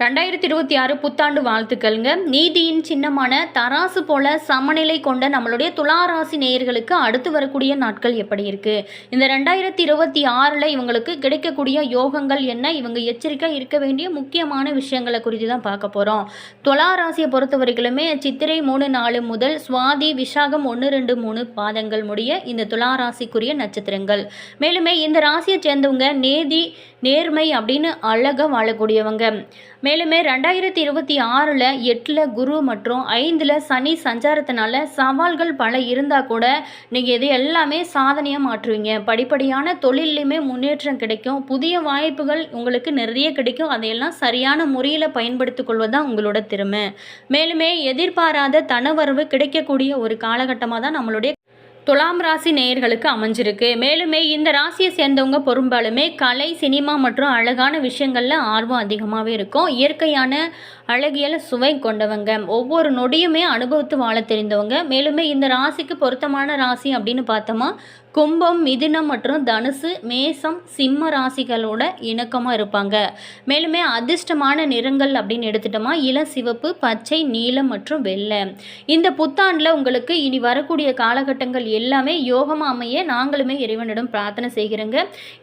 ரெண்டாயிரத்தி இருபத்தி ஆறு புத்தாண்டு வாழ்த்துக்கள்ங்க. நீதியின் சின்னமான தராசு போல சமநிலை கொண்ட நம்மளுடைய துளாராசி நேயர்களுக்கு அடுத்து வரக்கூடிய நாட்கள் எப்படி இருக்கு? இந்த ரெண்டாயிரத்தி இருபத்தி ஆறில் இவங்களுக்கு கிடைக்கக்கூடிய யோகங்கள் என்ன? இவங்க எச்சரிக்கை இருக்க வேண்டிய முக்கியமான விஷயங்களை குறித்து தான் பார்க்க போகிறோம் துளாராசியை பொறுத்த வரைக்குமே சித்திரை மூணு நாலு முதல் சுவாதி விசாகம் ஒன்று ரெண்டு மூணு பாதங்கள் முடிய இந்த துளாராசிக்குரிய நட்சத்திரங்கள். மேலுமே இந்த ராசியை சேர்ந்தவங்க நேதி நேர்மை அப்படின்னு அழகாக வாழக்கூடியவங்க. மேலுமே ரெண்டாயிரத்தி இருபத்தி ஆறில் எட்டில் குரு மற்றும் ஐந்தில் சனி சஞ்சாரத்தினால சவால்கள் பல இருந்தால் கூட நீங்கள் இது எல்லாமே சாதனையாக மாற்றுவீங்க. படிப்படியான தொழிலையுமே முன்னேற்றம் கிடைக்கும். புதிய வாய்ப்புகள் உங்களுக்கு நிறைய கிடைக்கும். அதையெல்லாம் சரியான முறையில் பயன்படுத்திக் கொள்வதுதான் உங்களோட திறமை. மேலுமே எதிர்பாராத தனவரவு கிடைக்கக்கூடிய ஒரு காலகட்டமாக தான் நம்மளுடைய துலாம் ராசி நேயர்களுக்கு அமைஞ்சிருக்கு. மேலுமே இந்த ராசியை சேர்ந்தவங்க பெரும்பாலுமே கலை சினிமா மற்றும் அழகான விஷயங்களில் ஆர்வம் அதிகமாகவே இருக்கும். இயற்கையான அழகியல் சுவை கொண்டவங்க. ஒவ்வொரு நொடியுமே அனுபவித்து வாழ தெரிந்தவங்க. மேலுமே இந்த ராசிக்கு பொருத்தமான ராசி அப்படின்னு பார்த்தோமா கும்பம் மிதுனம் மற்றும் தனுசு மேசம் சிம்ம ராசிகளோட இணக்கமாக இருப்பாங்க. மேலுமே அதிர்ஷ்டமான நிறங்கள் அப்படின்னு எடுத்துட்டோமா இளம் சிவப்பு பச்சை நீலம் மற்றும் வெள்ளை. இந்த புத்தாண்டில் உங்களுக்கு இனி வரக்கூடிய காலகட்டங்கள் எல்லாமே யோகமாக அமைய நாங்களுமே இறைவனிடம் பிரார்த்தனை செய்கிறோங்க.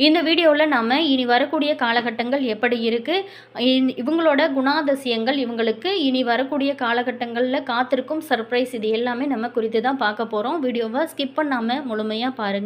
இந்த வீடியோவில் நாம் இனி வரக்கூடிய காலகட்டங்கள் எப்படி இருக்குது இவங்களோட குணாதிசயங்கள் இவங்களுக்கு இனி வரக்கூடிய காலகட்டங்களில் காத்திருக்கும் சர்ப்ரைஸ் இது எல்லாமே நம்ம குறித்து தான் பார்க்க போகிறோம் வீடியோவை ஸ்கிப் பண்ணாமல் முழுமையாக பாருங்கள்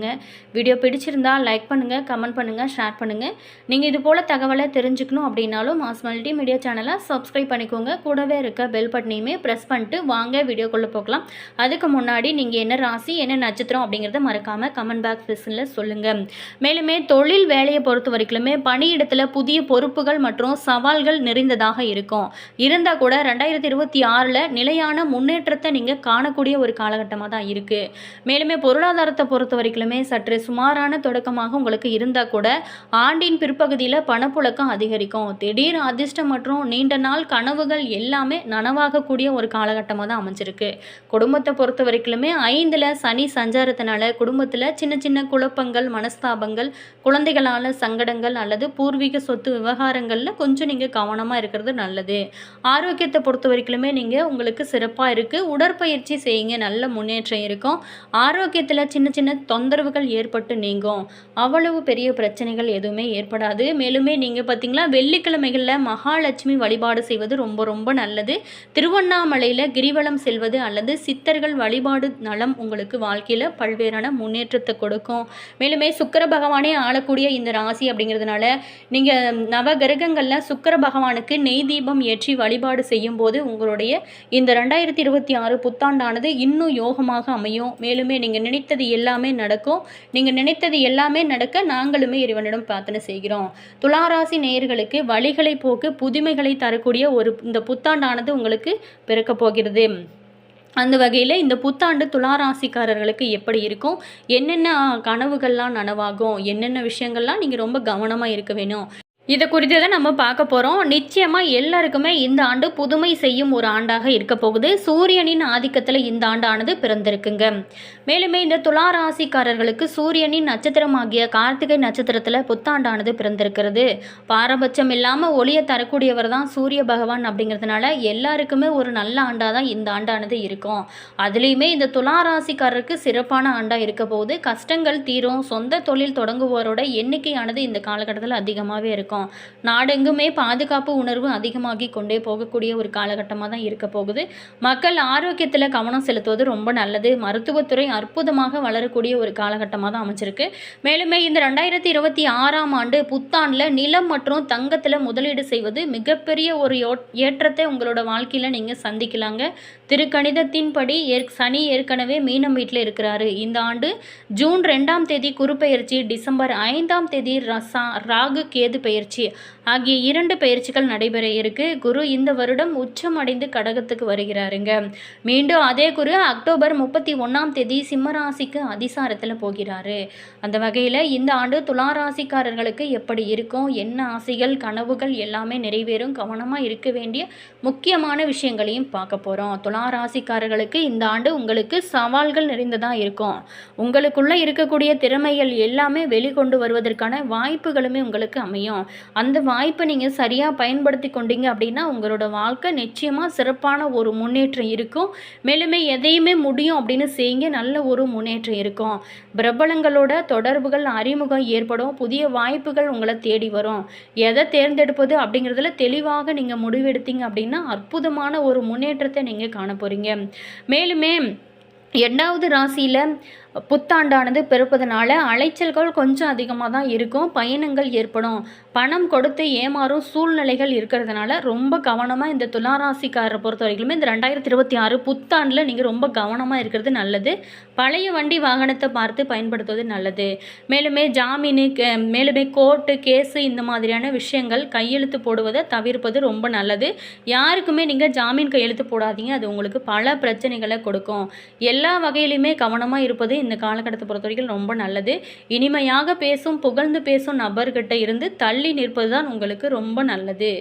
வீடியோ பிடிச்சிருந்தா லைக் பண்ணுங்கள் கமெண்ட் பண்ணுங்கள் ஷேர் பண்ணுங்கள் நீங்கள் இது போல் தகவலை தெரிஞ்சுக்கணும் அப்படின்னாலும் மாஸ் மல்டி மீடியா சேனலை சப்ஸ்கிரைப் பண்ணிக்கோங்க. கூடவே இருக்க பெல் பட்டனையுமே ப்ரெஸ் பண்ணிட்டு வாங்க வீடியோக்குள்ளே போகலாம். அதுக்கு முன்னாடி நீங்கள் என்ன ராசி என்ன நட்சத்திரம் அப்படிங்கிறத மறக்காமல் கமெண்ட் பாக்ஸ் செக்ஷனில் சொல்லுங்கள் மேலுமே தொழில் வேலையை பொறுத்த வரைக்குமே பணியிடத்தில் புதிய பொறுப்புகள் மற்றும் சவால்கள் நிறைந்ததாக இருக்கும். இருந்தால் கூட ரெண்டாயிரத்தி இருபத்தி ஆறில் நிலையான முன்னேற்றத்தை நீங்கள் காணக்கூடிய ஒரு காலகட்டமாக தான் இருக்குது மேலுமே பொருளாதாரத்தை பொறுத்த வரைக்கும் சற்று சுமாரான தொடக்கமாக உங்களுக்கு இருந்தால் கூட ஆண்டின் பிற்பகுதியில் பணப்புழக்கம் அதிகரிக்கும். திடீர் அதிர்ஷ்டம் மற்றும் நீண்ட நாள் கனவுகள் எல்லாமே நனவாகக்கூடிய ஒரு காலகட்டமாக தான் அமைஞ்சிருக்கு. குடும்பத்தை பொறுத்த வரைக்குமே ஐந்தில் சனி சஞ்சாரத்தினால குடும்பத்தில் சின்ன சின்ன குழப்பங்கள் மனஸ்தாபங்கள் குழந்தைகளால் சங்கடங்கள் அல்லது பூர்வீக சொத்து விவகாரங்களில் கொஞ்சம் நீங்கள் கவனமாக இருக்கிறது நல்லது. ஆரோக்கியத்தை பொறுத்த வரைக்குமே நீங்கள் உங்களுக்கு சிறப்பாக இருக்குது உடற்பயிற்சி செய்யுங்க. நல்ல முன்னேற்றம் இருக்கும். ஆரோக்கியத்தில் சின்ன சின்ன தொந்தரவுகள் ஏற்பட்டு நீங்கும். அவ்வளவு பெரிய பிரச்சனைகள் எதுவுமே ஏற்படாது. மேலுமே நீங்கள் பார்த்தீங்களா வெள்ளிக்கிழமைகளில் மகாலட்சுமி வழிபாடு செய்வது ரொம்ப ரொம்ப நல்லது. திருவண்ணாமலையில் கிரிவலம் செல்வது அல்லது சித்தர்கள் வழிபாடு நலம் உங்களுக்கு வாழ்க்கையில் பல்வேறான முன்னேற்றத்தை கொடுக்கும். மேலுமே சுக்கர பகவானே ஆளக்கூடிய இந்த ராசி அப்படிங்கிறதுனால நீங்கள் நவ கிரகங்களில் சுக்கர பகவானுக்கு நெய் தீபம் ஏற்றி வழிபாடு செய்யும் போது உங்களுடைய இந்த ரெண்டாயிரத்தி இருபத்தி ஆறு புத்தாண்டானது இன்னும் யோகமாக அமையும். மேலுமே நீங்கள் நினைத்தது எல்லாமே நடக்கும். நீங்கள் நினைத்தது எல்லாமே நடக்க நாங்களுமே இறைவனிடம் பிரார்த்தனை செய்கிறோம். துளாராசி நேயர்களுக்கு வழிகளை போக்கு புதுமைகளை தரக்கூடிய ஒரு இந்த புத்தாண்டானது உங்களுக்கு பிறக்கப் போகிறது. அந்த வகையில் இந்த புத்தாண்டு துளாராசிக்காரர்களுக்கு எப்படி இருக்கும்? என்னென்ன கனவுகள்லாம் நனவாகும்? என்னென்ன விஷயங்கள்லாம் நீங்கள் ரொம்ப கவனமாக இருக்க வேணும்? இதை குறித்து தான் நம்ம பார்க்க போகிறோம் நிச்சயமாக எல்லாருக்குமே இந்த ஆண்டு புதுமை செய்யும் ஒரு ஆண்டாக இருக்க போகுது. சூரியனின் ஆதிக்கத்தில் இந்த ஆண்டானது பிறந்திருக்குங்க. மேலுமே இந்த துலா ராசிக்காரர்களுக்கு சூரியனின் நட்சத்திரமாகிய கார்த்திகை நட்சத்திரத்தில் புத்தாண்டானது பிறந்திருக்கிறது. பாரபட்சம் இல்லாமல் ஒளியை தரக்கூடியவர் தான் சூரிய பகவான் அப்படிங்கிறதுனால எல்லாருக்குமே ஒரு நல்ல ஆண்டாக தான் இந்த ஆண்டானது இருக்கும். அதுலேயுமே இந்த துலா ராசிக்காரருக்கு சிறப்பான ஆண்டாக இருக்க போகுது. கஷ்டங்கள் தீரும். சொந்த தொழில் தொடங்குவோரோட எண்ணிக்கையானது இந்த காலகட்டத்தில் அதிகமாகவே இருக்கும். இருக்கும். நாடெங்குமே பாதுகாப்பு உணர்வு அதிகமாகி கொண்டே போகக்கூடிய ஒரு காலகட்டமாக தான் இருக்க போகுது. மக்கள் ஆரோக்கியத்தில் கவனம் செலுத்துவது ரொம்ப நல்லது. மருத்துவத்துறை அற்புதமாக வளரக்கூடிய ஒரு காலகட்டமாக தான் அமைச்சிருக்கு மேலுமே இந்த ரெண்டாயிரத்தி இருபத்தி ஆறாம் ஆண்டு புத்தாண்டில் நிலம் மற்றும் தங்கத்தில் முதலீடு செய்வது மிகப்பெரிய ஒரு ஏற்றத்தை உங்களோட வாழ்க்கையில் நீங்கள் சந்திக்கலாங்க. திருக்கணிதத்தின்படி ஏற் சனி ஏற்கனவே மீனம் வீட்டில் இருக்கிறாரு. இந்த ஆண்டு ஜூன் ரெண்டாம் தேதி குறுப்பெயர்ச்சி டிசம்பர் ஐந்தாம் தேதி ரசா ராகு கேது பெயர்ச்சி. છીએ ஆகிய இரண்டு பயிற்சிகள் நடைபெற இருக்கு. குரு இந்த வருடம் உச்சம் அடைந்து கடகத்துக்கு வருகிறாருங்க. மீண்டும் அதே குரு அக்டோபர் முப்பத்தி ஒன்றாம் தேதி சிம்மராசிக்கு அதிசாரத்தில் போகிறாரு. அந்த வகையில் இந்த ஆண்டு துளாராசிக்காரர்களுக்கு எப்படி இருக்கும்? என்ன ஆசைகள் கனவுகள் எல்லாமே நிறைவேறும். கவனமாக இருக்க வேண்டிய முக்கியமான விஷயங்களையும் பார்க்க போகிறோம் துளாராசிக்காரர்களுக்கு இந்த ஆண்டு உங்களுக்கு சவால்கள் நிறைந்ததாக இருக்கும். உங்களுக்குள்ளே இருக்கக்கூடிய திறமைகள் எல்லாமே வெளிக்கொண்டு வருவதற்கான வாய்ப்புகளுமே உங்களுக்கு அமையும். அந்த வாய்ப்பை நீங்கள் சரியாக பயன்படுத்தி கொண்டீங்க அப்படின்னா உங்களோட வாழ்க்கை நிச்சயமாக சிறப்பான ஒரு முன்னேற்றம் இருக்கும். மேலுமே எதையுமே முடியும் அப்படின்னு செய்யுங்க. நல்ல ஒரு முன்னேற்றம் இருக்கும். பிரபலங்களோட தொடர்புகள் அறிமுகம் ஏற்படும். புதிய வாய்ப்புகள் உங்களை தேடி வரும். எதை தேர்ந்தெடுப்பது அப்படிங்கிறதுல தெளிவாக நீங்கள் முடிவெடுத்தீங்க அப்படின்னா அற்புதமான ஒரு முன்னேற்றத்தை நீங்கள் காண போகிறீங்க மேலுமே எட்டாவது ராசியில் புத்தாண்டானது பிறப்பதனால அலைச்சல்கள் கொஞ்சம் அதிகமாக தான் இருக்கும் பயணங்கள் ஏற்படும். பணம் கொடுத்து ஏமாறும் சூழ்நிலைகள் இருக்கிறதுனால ரொம்ப கவனமாக இந்த துளாராசிக்காரரை பொறுத்த வரைக்குமே இந்த ரெண்டாயிரத்தி இருபத்தி ஆறு புத்தாண்டில் நீங்கள் ரொம்ப கவனமாக இருக்கிறது நல்லது. பழைய வண்டி வாகனத்தை பார்த்து பயன்படுத்துவது நல்லது. மேலுமே ஜாமீனு கே- மேலுமே கோர்ட்டு கேஸு இந்த மாதிரியான விஷயங்கள் கையெழுத்து போடுவதை தவிர்ப்பது ரொம்ப நல்லது. யாருக்குமே நீங்கள் ஜாமீன் கையெழுத்து போடாதீங்க அது உங்களுக்கு பல பிரச்சனைகளை கொடுக்கும். எல்லா வகையிலுமே கவனமாக இருப்பது இந்த காலகட்டத்தை பொறுத்த வரைக்கும் ரொம்ப நல்லது. இனிமையாக பேசும் புகழ்ந்து பேசும் நபர்கிட்ட இருந்து தள்ளி நிற்பது தான் உங்களுக்கு ரொம்ப நல்லது.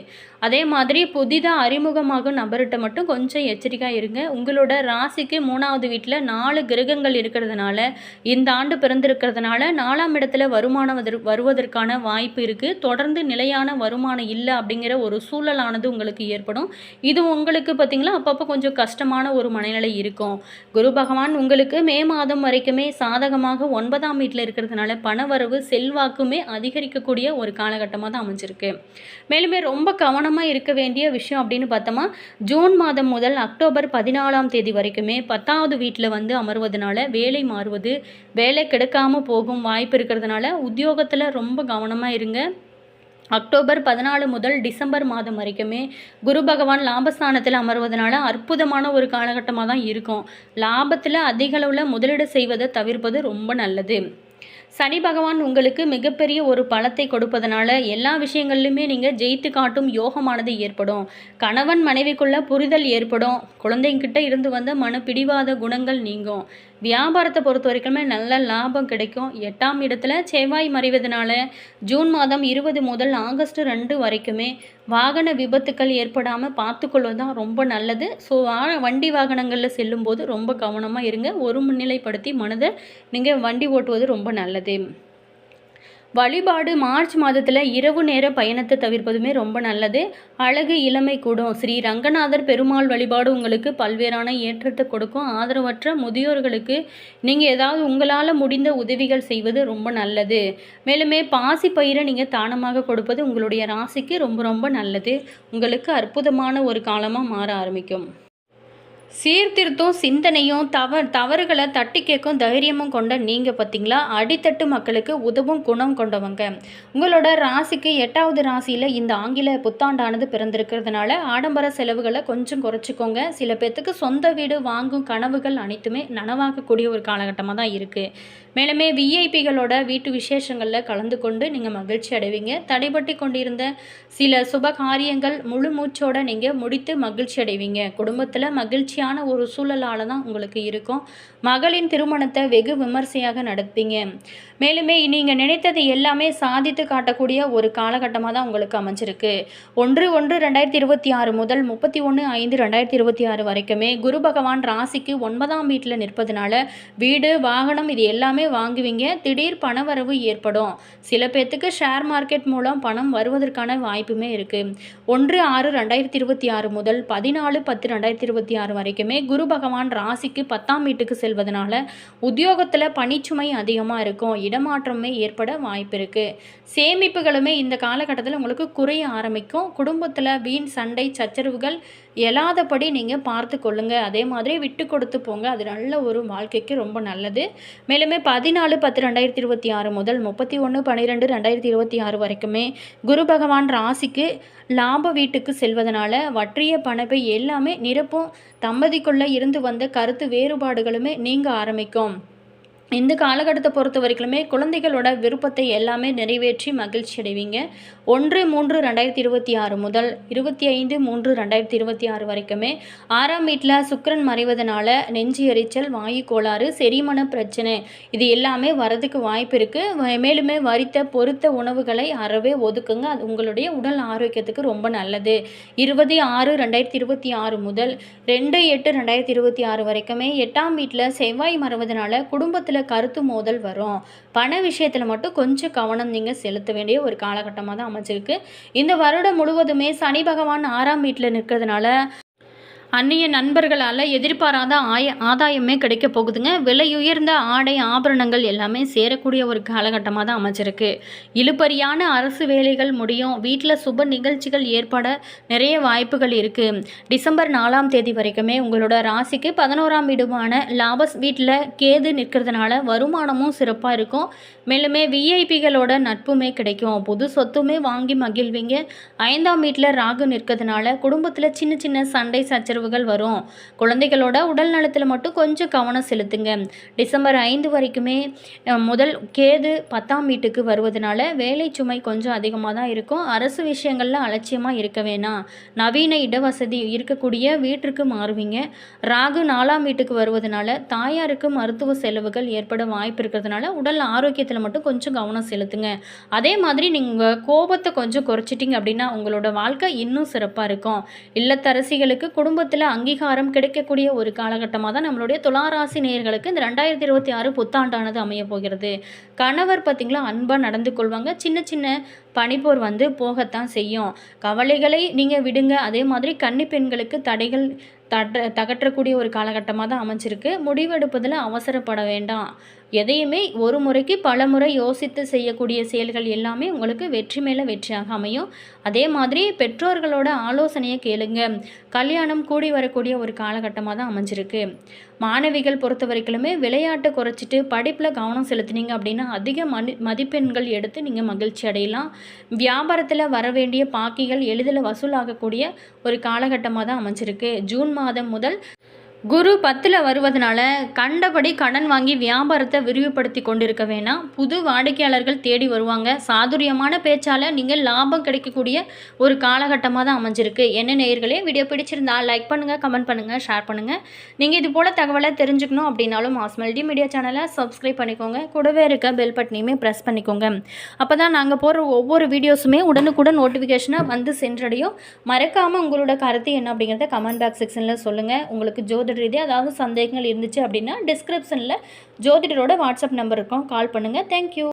அதே மாதிரி புதிதாக அறிமுகமாகும் நபர்கிட்ட மட்டும் கொஞ்சம் எச்சரிக்கையாக இருங்க. உங்களோட ராசிக்கு மூணாவது வீட்டில் நாலு கிரகங்கள் இருக்கிறதுனால இந்த ஆண்டு பிறந்திருக்கிறதுனால நாலாம் இடத்துல வருமானம் வருவதற்கான வாய்ப்பு இருக்குது தொடர்ந்து நிலையான வருமானம் இல்லை அப்படிங்கிற ஒரு சூழலானது உங்களுக்கு ஏற்படும். இது உங்களுக்கு பார்த்தீங்களா அப்பப்போ கொஞ்சம் கஷ்டமான ஒரு மனநிலை இருக்கும். குரு பகவான் உங்களுக்கு மே மாதம் வரைக்குமே சாதகமாக ஒன்பதாம் வீட்டில் இருக்கிறதுனால பணவரவு செல்வாக்குமே அதிகரிக்கக்கூடிய ஒரு காலகட்டமாக தான் அமைஞ்சிருக்கு. மேலுமே ரொம்ப கவனம் கவனமாக இருக்க வேண்டிய விஷயம் அப்படின்னு பார்த்தோமா ஜூன் மாதம் முதல் அக்டோபர் பதினாலாம் தேதி வரைக்குமே பத்தாவது வீட்டில் வந்து அமர்வதனால வேலை மாறுவது வேலை கிடைக்காம போகும் வாய்ப்பு இருக்கிறதுனால உத்தியோகத்தில் ரொம்ப கவனமாக இருங்க. அக்டோபர் பதினாலு முதல் டிசம்பர் மாதம் வரைக்குமே குரு பகவான் லாபஸ்தானத்தில் அமர்வதனால அற்புதமான ஒரு காலகட்டமாக தான் இருக்கும். லாபத்தில் அதிகளவில் முதலீடு செய்வதை தவிர்ப்பது ரொம்ப நல்லது. சனி பகவான் உங்களுக்கு மிகப்பெரிய ஒரு பலத்தை கொடுப்பதனால எல்லா விஷயங்கள்லையுமே நீங்கள் ஜெயித்து காட்டும் யோகமானது ஏற்படும். கணவன் மனைவிக்குள்ள புரிதல் ஏற்படும். குழந்தைங்கிட்ட இருந்து வந்த மன பிடிவாத குணங்கள் நீங்கும். வியாபாரத்தை பொறுத்த வரைக்குமே நல்ல லாபம் கிடைக்கும். எட்டாம் இடத்துல செவ்வாய் மறைவதனால ஜூன் மாதம் இருபது முதல் ஆகஸ்ட் ரெண்டு வரைக்குமே வாகன விபத்துக்கள் ஏற்படாமல் பார்த்துக்கொள்வது தான் ரொம்ப நல்லது. ஸோ வண்டி வாகனங்களில் செல்லும்போது ரொம்ப கவனமாக இருங்க. ஒரு முன்னிலைப்படுத்தி மனதை நீங்கள் வண்டி ஓட்டுவது ரொம்ப நல்லது. வழிபாடு மார்ச் மாதத்தில் இரவு நேர பயணத்தை தவிர்ப்பதுமே ரொம்ப நல்லது. அழகு இளமை கூடும். ஸ்ரீ ரங்கநாதர் பெருமாள் வழிபாடு உங்களுக்கு பல்வேறான ஏற்றத்தை கொடுக்கும். ஆதரவற்ற முதியோர்களுக்கு நீங்கள் ஏதாவது உங்களால் முடிந்த உதவிகள் செய்வது ரொம்ப நல்லது. மேலுமே பாசி பயிரை நீங்கள் தானமாக கொடுப்பது உங்களுடைய ராசிக்கு ரொம்ப ரொம்ப நல்லது. உங்களுக்கு அற்புதமான ஒரு காலமாக மாற ஆரம்பிக்கும். சீர்திருத்தம் சிந்தனையும் தவ தவறுகளை தட்டி கேட்கும் தைரியமும் கொண்ட நீங்கள் பார்த்தீங்களா? அடித்தட்டு மக்களுக்கு உதவும் குணம் கொண்டவங்க. உங்களோட ராசிக்கு எட்டாவது ராசியில் இந்த ஆங்கில புத்தாண்டானது பிறந்திருக்கிறதுனால ஆடம்பர செலவுகளை கொஞ்சம் குறைச்சிக்கோங்க. சில பேர்த்துக்கு சொந்த வீடு வாங்கும் கனவுகள் அனைத்துமே நனவாகக்கூடிய ஒரு காலகட்டமாக தான் இருக்குது மேலுமே விஐபிகளோட வீட்டு விசேஷங்களில் கலந்து கொண்டு நீங்கள் மகிழ்ச்சி அடைவீங்க. தடைபட்டு கொண்டிருந்த சில சுப காரியங்கள் முழு மூச்சோட நீங்கள் முடித்து மகிழ்ச்சி அடைவீங்க. குடும்பத்தில் மகிழ்ச்சியான ஒரு சூழலால் தான் உங்களுக்கு இருக்கும். மகளின் திருமணத்தை வெகு விமர்சையாக நடப்பீங்க மேலுமே நீங்கள் நினைத்தது எல்லாமே சாதித்து காட்டக்கூடிய ஒரு காலகட்டமாக தான் உங்களுக்கு அமைஞ்சிருக்கு. ஒன்று ஒன்று ரெண்டாயிரத்தி இருபத்தி ஆறு முதல் முப்பத்தி ஒன்று ஐந்து ரெண்டாயிரத்தி இருபத்தி ஆறு வரைக்குமே குரு பகவான் ராசிக்கு ஒன்பதாம் வீட்டில் நிற்பதனால வீடு வாகனம் இது எல்லாமே வாங்குவீங்க. திடீர் பணவரவு ஏற்படும். சில பேர்த்துக்கு ஷேர் மார்க்கெட் மூலம் பணம் வருவதற்கான வாய்ப்புமே இருக்குது ஒன்று ஆறு ரெண்டாயிரத்தி இருபத்தி ஆறு முதல் பதினாலு பத்து ரெண்டாயிரத்தி இருபத்தி ஆறு வரைக்குமே குரு பகவான் ராசிக்கு பத்தாம் வீட்டுக்கு செல்வதனால உத்தியோகத்தில் பணிச்சுமை அதிகமாக இருக்கும். இடமாற்றமே ஏற்பட வாய்ப்பு இருக்குது சேமிப்புகளுமே இந்த காலகட்டத்தில் உங்களுக்கு குறைய ஆரம்பிக்கும். குடும்பத்தில் வீண் சண்டை சச்சரவுகள் எல்லாதபடி நீங்கள் பார்த்து கொள்ளுங்க. அதே மாதிரி விட்டு கொடுத்து போங்க. அது நல்ல ஒரு வாழ்க்கைக்கு ரொம்ப நல்லது. மேலுமே பதினாலு பத்து ரெண்டாயிரத்தி இருபத்தி ஆறு முதல் முப்பத்தி ஒன்று பன்னிரெண்டு ரெண்டாயிரத்தி இருபத்தி ஆறு வரைக்குமே குரு பகவான் ராசிக்கு லாப வீட்டுக்கு செல்வதனால வற்றிய பணப்பை எல்லாமே நிரப்பும் தம்பதிக்குள்ளே இருந்து வந்த கருத்து வேறுபாடுகளுமே நீங்க ஆரம்பிக்கும். இந்த காலகட்டத்தை பொறுத்த வரைக்குமே குழந்தைகளோட விருப்பத்தை எல்லாமே நிறைவேற்றி மகிழ்ச்சி அடைவீங்க ஒன்று மூன்று ரெண்டாயிரத்தி இருபத்தி ஆறு முதல் இருபத்தி ஐந்து மூன்று ரெண்டாயிரத்தி இருபத்தி ஆறு வரைக்குமே ஆறாம் வீட்டில் சுக்கரன் மறைவதனால நெஞ்சு எரிச்சல் வாயு கோளாறு செரிமன பிரச்சனை இது எல்லாமே வரதுக்கு வாய்ப்பு இருக்குது மேலுமே வரித்த பொருத்த உணவுகளை அறவே ஒதுக்குங்க. அது உங்களுடைய உடல் ஆரோக்கியத்துக்கு ரொம்ப நல்லது. இருபது ஆறு ரெண்டாயிரத்தி இருபத்தி ஆறு முதல் ரெண்டு எட்டு ரெண்டாயிரத்தி இருபத்தி ஆறு வரைக்குமே எட்டாம் வீட்டில் செவ்வாய் மறைவதனால குடும்பத்தில் கருத்து மோதல் வரும். பண விஷயத்தில் மட்டும் கொஞ்சம் கவனம் நீங்கள் செலுத்த வேண்டிய ஒரு காலகட்டமாக தான் அமைச்சிருக்கு இந்த வருடம் முழுவதுமே சனி பகவான் ஆறாம் வீட்டில் நிற்கிறதுனால அந்நிய நண்பர்களால் எதிர்பாராத ஆய ஆதாயமே கிடைக்க போகுதுங்க. விலையுயர்ந்த ஆடை ஆபரணங்கள் எல்லாமே சேரக்கூடிய ஒரு காலகட்டமாக தான் அமைச்சிருக்கு இழுபறியான அரசு வேலைகள் முடியும். வீட்டில் சுப நிகழ்ச்சிகள் ஏற்பட நிறைய வாய்ப்புகள் இருக்குது டிசம்பர் நாலாம் தேதி வரைக்குமே உங்களோட ராசிக்கு பதினோராம் வீடுமான லாபஸ் வீட்டில் கேது நிற்கிறதுனால வருமானமும் சிறப்பாக இருக்கும். மேலுமே விஐபிகளோட நட்புமே கிடைக்கும். புது சொத்துமே வாங்கி மகிழ்வீங்க. ஐந்தாம் வீட்டில் ராகு நிற்கிறதுனால குடும்பத்தில் சின்ன சின்ன சண்டை சச்சரவு சச்சரவுகள் வரும். குழந்தைகளோட உடல் நலத்தில் மட்டும் கொஞ்சம் கவனம் செலுத்துங்க. டிசம்பர் ஐந்து வரைக்குமே முதல் கேது பத்தாம் வீட்டுக்கு வருவதனால வேலை சுமை கொஞ்சம் அதிகமாக தான் இருக்கும். அரசு விஷயங்களில் அலட்சியமாக இருக்க வேணாம். நவீன இடவசதி இருக்கக்கூடிய வீட்டிற்கு மாறுவீங்க. ராகு நாலாம் வீட்டுக்கு வருவதனால தாயாருக்கு மருத்துவ செலவுகள் ஏற்பட வாய்ப்பு இருக்கிறதுனால உடல் ஆரோக்கியத்தில் மட்டும் கொஞ்சம் கவனம் செலுத்துங்க. அதே மாதிரி நீங்கள் கோபத்தை கொஞ்சம் குறைச்சிட்டிங்க அப்படின்னா உங்களோட வாழ்க்கை இன்னும் சிறப்பாக இருக்கும். இல்லத்தரசிகளுக்கு குடும்பத்தில் அங்கீகாரம் கிடைக்கக்கூடிய ஒரு காலகட்டமாக தான் நம்மளுடைய துளாராசி நேயர்களுக்கு இந்த ரெண்டாயிரத்தி இருபத்தி ஆறு புத்தாண்டானது அமைய போகிறது. கணவர் பார்த்திங்களா அன்பாக நடந்து கொள்வாங்க. சின்ன சின்ன பனிப்போர் வந்து போகத்தான் செய்யும். கவலைகளை நீங்கள் விடுங்க. அதே மாதிரி கன்னி பெண்களுக்கு தடைகள் தட்ட தகற்றக்கூடிய ஒரு காலகட்டமாக தான் அமைஞ்சிருக்கு. முடிவெடுப்பதில் அவசரப்பட வேண்டாம். எதையுமே ஒரு முறைக்கு பல முறை யோசித்து செய்யக்கூடிய செயல்கள் எல்லாமே உங்களுக்கு வெற்றி மேலே வெற்றியாக அமையும். அதே மாதிரி பெற்றோர்களோட ஆலோசனையை கேளுங்க. கல்யாணம் கூடி வரக்கூடிய ஒரு காலகட்டமாக தான் அமைஞ்சிருக்கு. மாணவிகள் பொறுத்த வரைக்குமே விளையாட்டை குறைச்சிட்டு படிப்பில் கவனம் செலுத்துனீங்க அப்படின்னா அதிக மனி மதிப்பெண்கள் எடுத்து நீங்கள் மகிழ்ச்சி அடையலாம். வியாபாரத்தில் வர வேண்டிய பாக்கிகள் எளிதில் வசூலாகக்கூடிய ஒரு காலகட்டமாக தான் அமைஞ்சிருக்கு. ஜூன் மாதம் முதல் குரு பத்தில் வருவதனால கண்டபடி கடன் வாங்கி வியாபாரத்தை விரிவுபடுத்தி கொண்டிருக்க வேணாம். புது வாடிக்கையாளர்கள் தேடி வருவாங்க. சாதுரியமான பேச்சால் நீங்கள் லாபம் கிடைக்கக்கூடிய ஒரு காலகட்டமாக தான் அமைஞ்சிருக்கு. என்ன நேயர்களே வீடியோ பிடிச்சிருந்தா லைக் பண்ணுங்கள் கமெண்ட் பண்ணுங்கள் ஷேர் பண்ணுங்கள் நீங்கள் இது போல் தகவலை தெரிஞ்சுக்கணும் அப்படின்னாலும் ஆஸ்மெல்டி மீடியா சேனலை சப்ஸ்கிரைப் பண்ணிக்கோங்க. கூடவே இருக்க பெல் பட்டனையுமே ப்ரெஸ் பண்ணிக்கோங்க. அப்போ தான் நாங்கள் போடுற ஒவ்வொரு வீடியோஸுமே உடனுக்குடன் நோட்டிஃபிகேஷனாக வந்து சென்றடையும். மறக்காமல் உங்களோட கருத்து என்ன அப்படிங்கிறத கமெண்ட் பாக்ஸ் செக்ஷனில் சொல்லுங்கள் உங்களுக்கு ஜோதிட ரீதியாக ஏதாவது சந்தேகங்கள் இருந்துச்சு அப்படின்னா டிஸ்கிரிப்ஷனில் ஜோதிடரோட வாட்ஸ்அப் நம்பர் இருக்கும் கால் பண்ணுங்கள் தேங்க்யூ